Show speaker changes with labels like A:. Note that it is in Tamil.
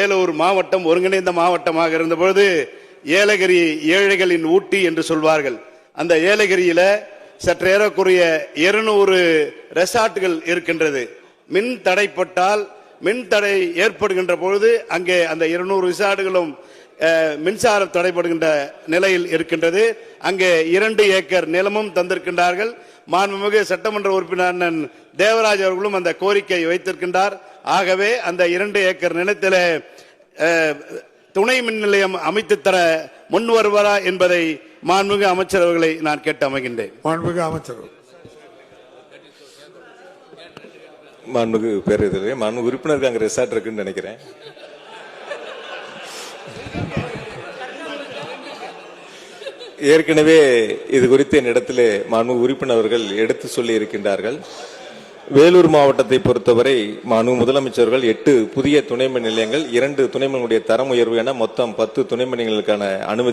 A: வேலூர் மாவட்டம் ஒருங்கிணைந்த மாவட்டமாக இருந்தபொழுது ஏலகிரி ஏழைகளின் ஊட்டி என்று சொல்வார்கள். அந்த ஏலகிரியில சற்றேறக்குரிய இருநூறு ரெசார்ட்டுகள் இருக்கின்றது. மின் தடைப்பட்டால் மின் தடை ஏற்படுகின்ற பொழுது அங்கே அந்த இருநூறு ரிசார்டுகளும் மின்சாரம் தடைப்படுகின்ற நிலையில் இருக்கின்றது. அங்கே இரண்டு ஏக்கர் நிலமும் தந்திருக்கின்றார்கள். மாண்புமிகு சட்டமன்ற உறுப்பினர் தேவராஜ் அவர்களும் அந்த கோரிக்கை வைத்திருக்கின்றார். ஆகவே அந்த இரண்டு ஏக்கர் நிலத்திலே துணை மின் நிலையம் அமைத்து தர முன் வருவாரா என்பதை மாண்புமிகு அமைச்சர் அவர்களை நான் கேட்டு அமைகின்றேன்.
B: மாண்புமிகு அமைச்சர்
C: மாண்புமிகு பேரவைத்தலைவர் மாண்புமிகு உறுப்பினருக்கு அங்கே ரெசார்ட் இருக்குன்னு நினைக்கிறேன். ஏற்கனவே இது குறித்து என்னிடத்திலே மாண்புமிகு உறுப்பினர்கள் எடுத்து சொல்லி இருக்கின்றார்கள் வேலூர் மாவட்டத்தை பொறுத்தவரை மனு முதலமைச்சர்கள் எட்டு புதிய துணைமின் நிலையங்கள் இரண்டு துணை தரம் உயர்வு என மொத்தம் பத்து துணை அனுமதி